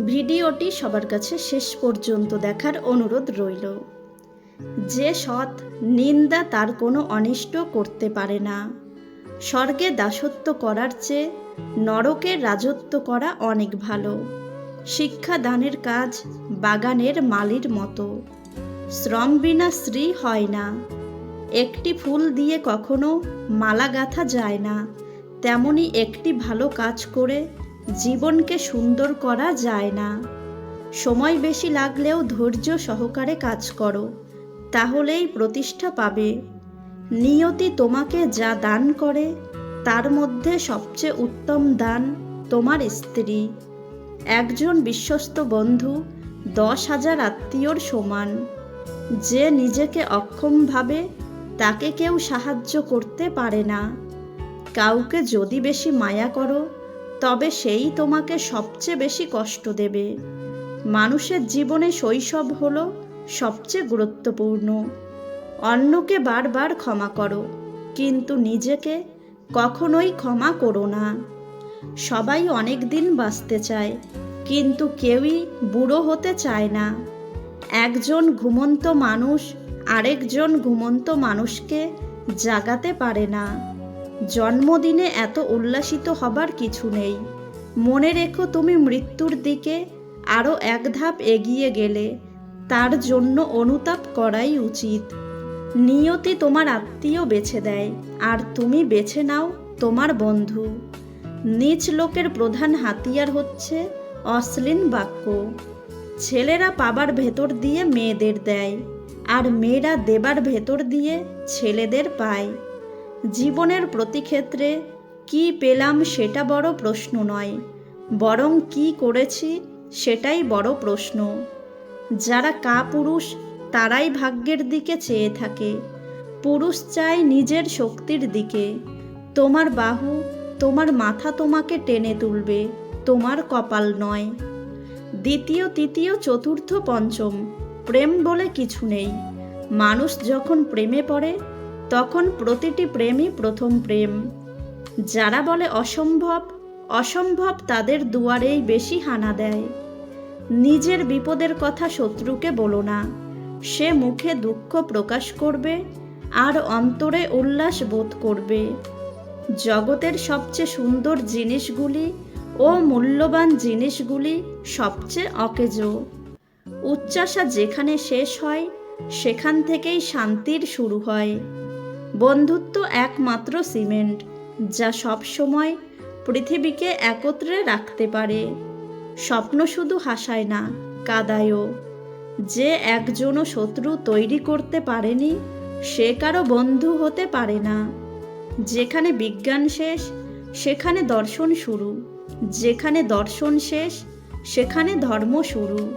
ভিডিওটি সবার কাছে শেষ পর্যন্ত দেখার অনুরোধ রইল। যে সৎ নিন্দা তার কোনো অনিষ্ট করতে পারে না। স্বর্গে দাসত্ব করার চেয়ে নরকে রাজত্ব করা অনেক ভালো। শিক্ষা দানের কাজ বাগানের মালির মতো। শ্রম বিনা শ্রী হয় না। একটি ফুল দিয়ে কখনো মালা গাঁথা যায় না। তেমনি একটি ভালো কাজ করে জীবনকে সুন্দর করা যায় না। সময় বেশি লাগলেও ধৈর্য সহকারে কাজ করো, তাহলেই প্রতিষ্ঠা পাবে। নিয়তি তোমাকে যা দান করে, তার মধ্যে সবচেয়ে উত্তম দান তোমার স্ত্রী। একজন বিশ্বস্ত বন্ধু, দশ হাজার আত্মীয়র সমান। যে নিজেকে অক্ষম ভাবে, তাকে কেউ সাহায্য করতে পারে না। কাউকে যদি বেশি মায়া করো তবে সেই তোমাকে সবচেয়ে বেশি কষ্ট দেবে। মানুষের জীবনে শৈশব হলো সবচেয়ে গুরুত্বপূর্ণ। অন্যকে বারবার ক্ষমা করো, কিন্তু নিজেকে কখনোই ক্ষমা করো না। সবাই অনেক দিন বাঁচতে চায়, কিন্তু কেউই বুড়ো হতে চায় না। একজন ঘুমন্ত মানুষ আরেকজন ঘুমন্ত মানুষকে জাগাতে পারে না। জন্মদিনে এত উল্লাসিত হবার কিছু নেই। মনে রেখো তুমি মৃত্যুর দিকে আরও এক ধাপ এগিয়ে গেলে, তার জন্য অনুতাপ করাই উচিত। নিয়তি তোমার আত্মীয় বেছে দেয়, আর তুমি বেছে নাও তোমার বন্ধু। নিচ লোকের প্রধান হাতিয়ার হচ্ছে অশ্লীল বাক্য। ছেলেরা পাবার ভেতর দিয়ে মেয়েদের দেয়, আর মেয়েরা দেবার ভেতর দিয়ে ছেলেদের পায়। জীবনের প্রতি ক্ষেত্রে কি পেলাম সেটা বড় প্রশ্ন নয়। বরং কি করেছি সেটাই বড় প্রশ্ন। যারা কা পুরুষ তারাই ভাগ্যের দিকে চেয়ে থাকে। পুরুষ চায় নিজের শক্তির দিকে। তোমার বাহু, তোমার মাথা তোমাকে টেনে তুলবে, তোমার কপাল নয়। দ্বিতীয়, তৃতীয়, চতুর্থ, পঞ্চম, প্রেম বলে কিছু নেই। মানুষ যখন প্রেমে পড়ে তখন প্রতিটি প্রেমই প্রথম প্রেম। যারা বলে অসম্ভব অসম্ভব তাদের দুয়ারেই বেশি হানা দেয়। নিজের বিপদের কথা শত্রুকে বলো না। সে মুখে দুঃখ প্রকাশ করবে, আর অন্তরে উল্লাস বোধ করবে। জগতের সবচেয়ে সুন্দর জিনিসগুলি ও মূল্যবান জিনিসগুলি সবচেয়ে অকেজো। উচ্চাসা যেখানে শেষ হয়, সেখান থেকেই শান্তির শুরু হয়। বন্ধুত্ব একমাত্র সিমেন্ট, যা সব সময় পৃথিবীকে একত্রে রাখতে পারে। স্বপ্ন শুধু হাসায় না, কাদায়ও। যে একজনও শত্রু তৈরি করতে পারেনি, সে কারও বন্ধু হতে পারে না। যেখানে বিজ্ঞান শেষ, সেখানে দর্শন শুরু। যেখানে দর্শন শেষ, সেখানে ধর্ম শুরু।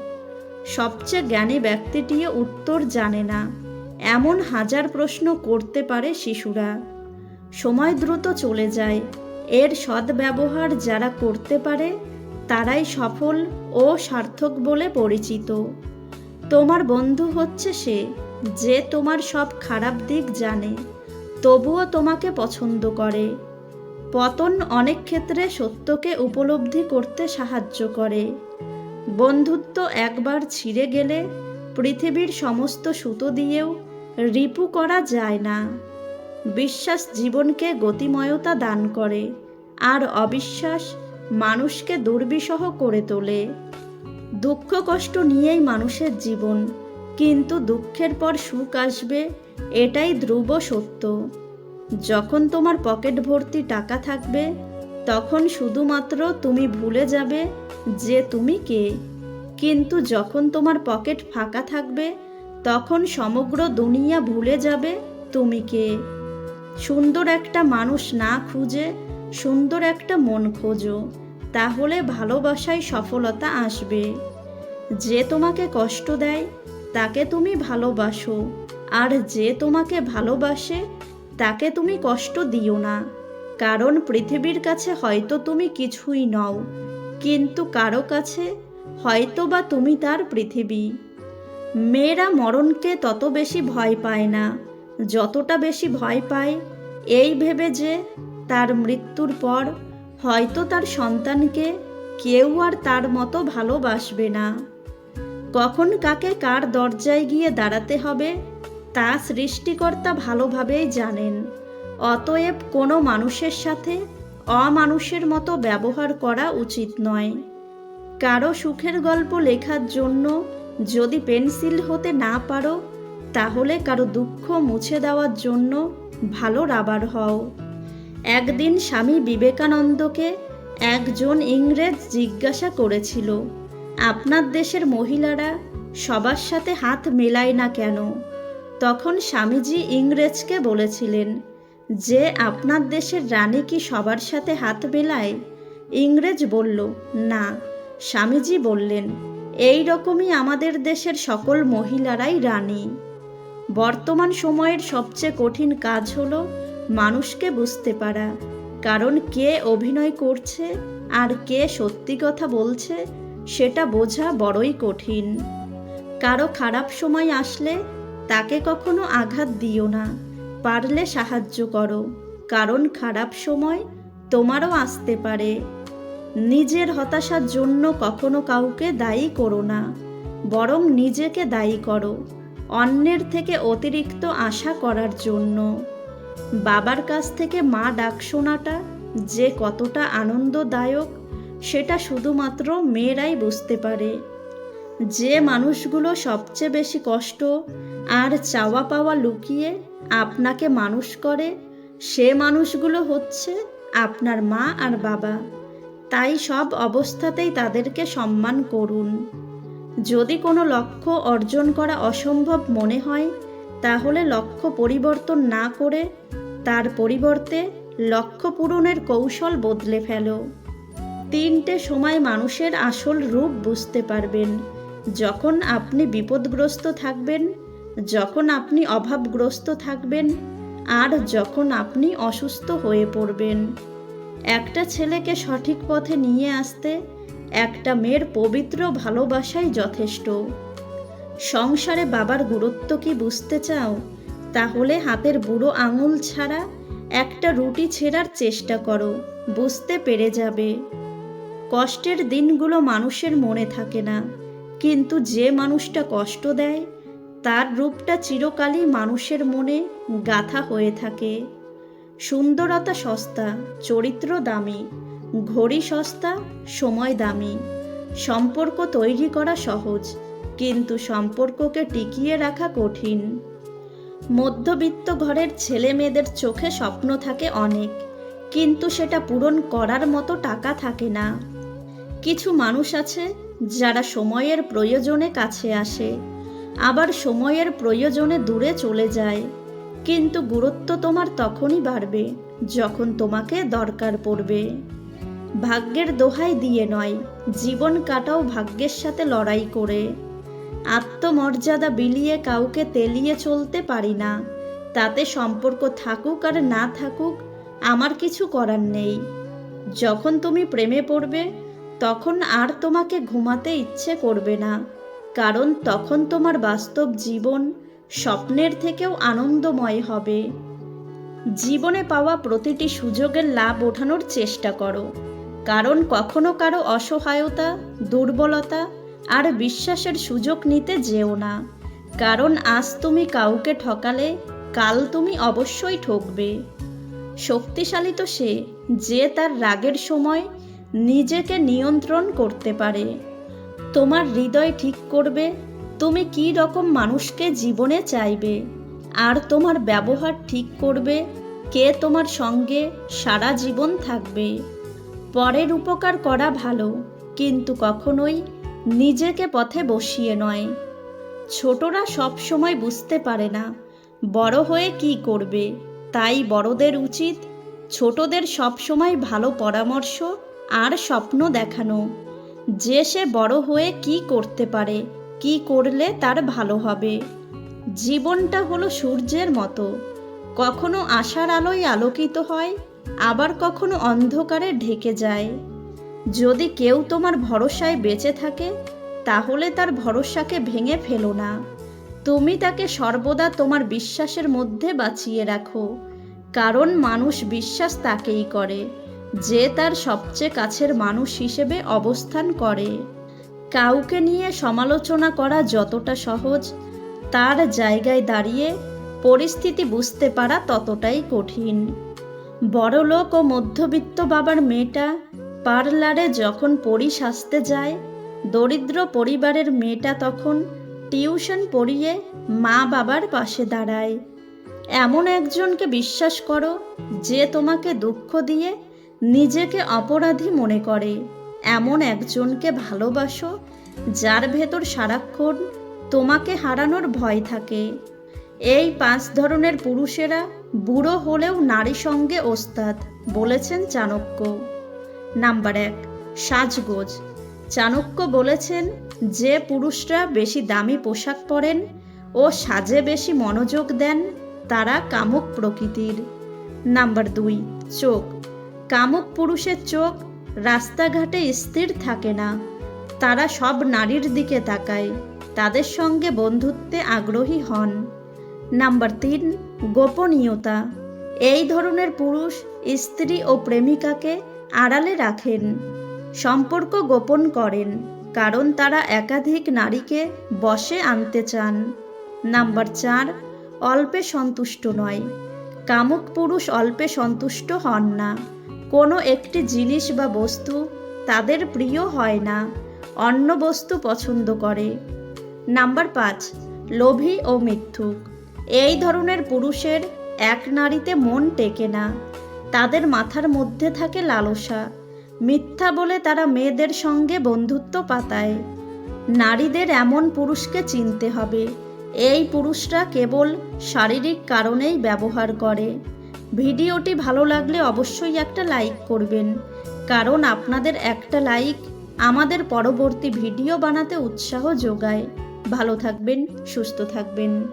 সবচেয়ে জ্ঞানী ব্যক্তিটিও উত্তর জানে না। এমন হাজার প্রশ্ন করতে পারে শিশুরা। সময় দ্রুত চলে যায়। এর সদ্ব্যবহার যারা করতে পারে, তারাই সফল ও সার্থক বলে পরিচিত। তোমার বন্ধু হচ্ছে সে, যে তোমার সব খারাপ দিক জানে, তবুও তোমাকে পছন্দ করে। পতন অনেক ক্ষেত্রে সত্যকে উপলব্ধি করতে সাহায্য করে। বন্ধুত্ব একবার ছিঁড়ে গেলে পৃথিবীর সমস্ত সুতো দিয়েও রিপু করা যায় না। বিশ্বাস জীবনকে গতিময়তা দান করে, আর অবিশ্বাস মানুষকে দুর্বিষহ করে তোলে। দুঃখ কষ্ট নিয়েই মানুষের জীবন, কিন্তু দুঃখের পর সুখ আসবে, এটাই ধ্রুব সত্য। যখন তোমার পকেট ভর্তি টাকা থাকবে, তখন শুধুমাত্র তুমি ভুলে যাবে যে তুমি কে। কিন্তু যখন তোমার পকেট ফাঁকা থাকবে তখন সমগ্র দুনিয়া ভুলে যাবে তুমি কে। সুন্দর একটা মানুষ না খুঁজে, সুন্দর একটা মন খোঁজো, তাহলে ভালোবাসায় সফলতা আসবে। যে তোমাকে কষ্ট দেয়, তাকে তুমি ভালোবাসো, আর যে তোমাকে ভালোবাসে, তাকে তুমি কষ্ট দিও না। কারণ পৃথিবীর কাছে হয়তো তুমি কিছুই নও, কিন্তু কারও কাছে হয়তো বা তুমি তার পৃথিবী। মেয়েরা মরণকে তত বেশি ভয় পায় না। যতটা বেশি ভয় পায়, এই ভেবে যে তার মৃত্যুর পর হয়তো তার সন্তানকে কেউ আর তার মতো ভালোবাসবে না। কখন কাকে কার দরজায় গিয়ে দাঁড়াতে হবে, তা সৃষ্টিকর্তা ভালোভাবেই জানেন। অতএব কোনো মানুষের সাথে অমানুষের মতো ব্যবহার করা উচিত নয়। কারও সুখের গল্প লেখার জন্য যদি পেন্সিল হতে না পারো, তাহলে কারও দুঃখ মুছে দেওয়ার জন্য ভালো রাবার হও। একদিন স্বামী বিবেকানন্দকে একজন ইংরেজ জিজ্ঞাসা করেছিল, আপনার দেশের মহিলারা সবার সাথে হাত মেলায় না কেন? তখন স্বামীজি ইংরেজকে বলেছিলেন, যে আপনার দেশের রানী কি সবার সাথে হাত মেলায়? ইংরেজ বলল, না। স্বামীজি বললেন এই রকমই আমাদের দেশের সকল মহিলারাই রানী। বর্তমান সময়ের সবচেয়ে কঠিন কাজ হল মানুষকে বুঝতে পারা। কারণ কে অভিনয় করছে আর কে সত্যি কথা বলছে সেটা বোঝা বড়ই কঠিন। কারও খারাপ সময় আসলে তাকে কখনো আঘাত দিও না, পারলে সাহায্য করো। কারণ খারাপ সময় তোমারও আসতে পারে। নিজের হতাশার জন্য কখনো কাউকে দায়ী করো না, বরং নিজেকে দায়ী করো, অন্যের থেকে অতিরিক্ত আশা করার জন্য। বাবার কাছ থেকে মা ডাক শোনাটা যে কতটা আনন্দদায়ক, সেটা শুধুমাত্র মেয়েরাই বুঝতে পারে। যে মানুষগুলো সবচেয়ে বেশি কষ্ট আর চাওয়া পাওয়া লুকিয়ে আপনাকে মানুষ করে, সে মানুষগুলো হচ্ছে আপনার মা আর বাবা। তাই সব অবস্থাতেই তাদেরকে সম্মান করুন। যদি কোনো লক্ষ্য অর্জন করা অসম্ভব মনে হয়, তাহলে লক্ষ্য পরিবর্তন না করে তার পরিবর্তে লক্ষ্য পূরণের কৌশল বদলে ফেলো। তিনটে সময় মানুষের আসল রূপ বুঝতে পারবেন। যখন আপনি বিপদগ্রস্ত থাকবেন, যখন আপনি অভাবগ্রস্ত থাকবেন, আর যখন আপনি অসুস্থ হয়ে পড়বেন। একটা ছেলেকে সঠিক পথে নিয়ে আসতে, একটা মেয়ের পবিত্র ভালোবাসাই যথেষ্ট। সংসারে বাবার গুরুত্ব কি বুঝতে চাও? তাহলে হাতের বুড়ো আঙুল ছাড়া একটা রুটি ছেঁড়ার চেষ্টা করো, বুঝতে পেরে যাবে। কষ্টের দিনগুলো মানুষের মনে থাকে না, কিন্তু যে মানুষটা কষ্ট দেয়, তার রূপটা চিরকালই মানুষের মনে গাথা হয়ে থাকে। সুন্দরতা সস্তা, চরিত্র দামি, ঘড়ি সস্তা, সময় দামি। সম্পর্ক তৈরি করা সহজ, কিন্তু সম্পর্ককে টিকিয়ে রাখা কঠিন। মধ্যবিত্ত ঘরের ছেলে মেয়েদের চোখে স্বপ্ন থাকে অনেক, কিন্তু সেটা পূরণ করার মতো টাকা থাকে না। কিছু মানুষ আছে যারা সময়ের প্রয়োজনে কাছে আসে, আবার সময়ের প্রয়োজনে দূরে চলে যায়। কিন্তু গুরুত্ব তোমার তখনই বাড়বে যখন তোমাকে দরকার পড়বে। ভাগ্যের দোহাই দিয়ে নয়, জীবন কাটাও ভাগ্যের সাথে লড়াই করে। আত্মমর্যাদা বিলিয়ে কাউকে তেলিয়ে চলতে পারি না। তাতে সম্পর্ক থাকুক আর না থাকুক, আমার কিছু করার নেই। যখন তুমি প্রেমে পড়বে, তখন আর তোমাকে ঘুমাতে ইচ্ছে করবে না। কারণ তখন তোমার বাস্তব জীবন স্বপ্নের থেকেও আনন্দময় হবে। জীবনে পাওয়া প্রতিটি সুযোগের লাভ ওঠানোর চেষ্টা করো। কারণ কখনো কারও অসহায়তা, দুর্বলতা আর বিশ্বাসের সুযোগ নিতে যেও না। কারণ আজ তুমি কাউকে ঠকালে, কাল তুমি অবশ্যই ঠকবে। শক্তিশালী তো সে যে তার রাগের সময় নিজেকে নিয়ন্ত্রণ করতে পারে। তোমার হৃদয় ঠিক করবে তুমি কি রকম মানুষকে জীবনে চাইবে? আর তোমার ব্যবহার ঠিক করবে? কে তোমার সঙ্গে সারা জীবন থাকবে? পরের উপকার করা ভালো, কিন্তু কখনোই নিজেকে পথে বসিয়ে নয়। ছোটরা সব সময় বুঝতে পারে না, বড় হয়ে কি করবে। তাই বড়দের উচিত ছোটদের সব সময় ভালো পরামর্শ আর স্বপ্ন দেখানো। যে সে বড় হয়ে কি করতে পারে কি করলে তার ভালো হবে? জীবনটা হলো সূর্যের মতো। কখনো আশার আলোয় আলোকিত হয়, আবার কখনো অন্ধকারে ঢেকে যায়। যদি কেউ তোমার ভরসায় বেঁচে থাকে, তাহলে তার ভরসাকে ভেঙে ফেলো না। তুমি তাকে সর্বদা তোমার বিশ্বাসের মধ্যে বাঁচিয়ে রাখো। কারণ মানুষ বিশ্বাস তাকেই করে, যে তার সবচেয়ে কাছের মানুষ হিসেবে অবস্থান করে। কাউকে নিয়ে সমালোচনা করা যতটা সহজ, তার জায়গায় দাঁড়িয়ে পরিস্থিতি বুঝতে পারা ততটাই কঠিন। বড়লোক ও মধ্যবিত্ত বাবার মেয়েটা পার্লারে যখন পরি সাজতে যায়, দরিদ্র পরিবারের মেয়েটা তখন টিউশন পড়িয়ে মা বাবার পাশে দাঁড়ায়। এমন একজনকে বিশ্বাস করো, যে তোমাকে দুঃখ দিয়ে নিজেকে অপরাধী মনে করে। এমন একজনকে ভালোবাসো, যার ভেতর সারাক্ষণ তোমাকে হারানোর ভয় থাকে। এই পাঁচ ধরনের পুরুষেরা বুড়ো হলেও নারী সঙ্গে ওস্তাদ, বলেছেন চাণক্য। নাম্বার এক, সাজগোজ। চাণক্য বলেছেন, যে পুরুষরা বেশি দামি পোশাক পরেন ও সাজে বেশি মনোযোগ দেন, তারা কামুক প্রকৃতির। নাম্বার দুই, চোখ। কামুক পুরুষের চোখ রাস্তাঘাটে স্থির থাকে না। তারা সব নারীর দিকে তাকায়, তাদের সঙ্গে বন্ধুত্বে আগ্রহী হন। নাম্বার তিন, গোপনীয়তা। এই ধরনের পুরুষ স্ত্রী ও প্রেমিকাকে আড়ালে রাখেন, সম্পর্ক গোপন করেন, কারণ তারা একাধিক নারীকে বশে আনতে চান। নাম্বার চার, অল্পে সন্তুষ্ট নয়। কামুক পুরুষ অল্পে সন্তুষ্ট হন না। কোনো একটি জিনিস বা বস্তু তাদের প্রিয় হয় না, অন্য বস্তু পছন্দ করে। নাম্বার পাঁচ, লোভী ও মিথ্যুক। এই ধরনের পুরুষের এক নারীতে মন টেকে না। তাদের মাথার মধ্যে থাকে লালসা। মিথ্যা বলে তারা মেয়েদের সঙ্গে বন্ধুত্ব পাতায়। নারীদের এমন পুরুষকে চিনতে হবে। এই পুরুষরা কেবল শারীরিক কারণেই ব্যবহার করে। ভিডিওটি ভালো লাগলে অবশ্যই একটা লাইক করবেন। কারণ আপনাদের একটা লাইক আমাদের পরবর্তী ভিডিও বানাতে উৎসাহ যোগায়। ভালো থাকবেন, সুস্থ থাকবেন।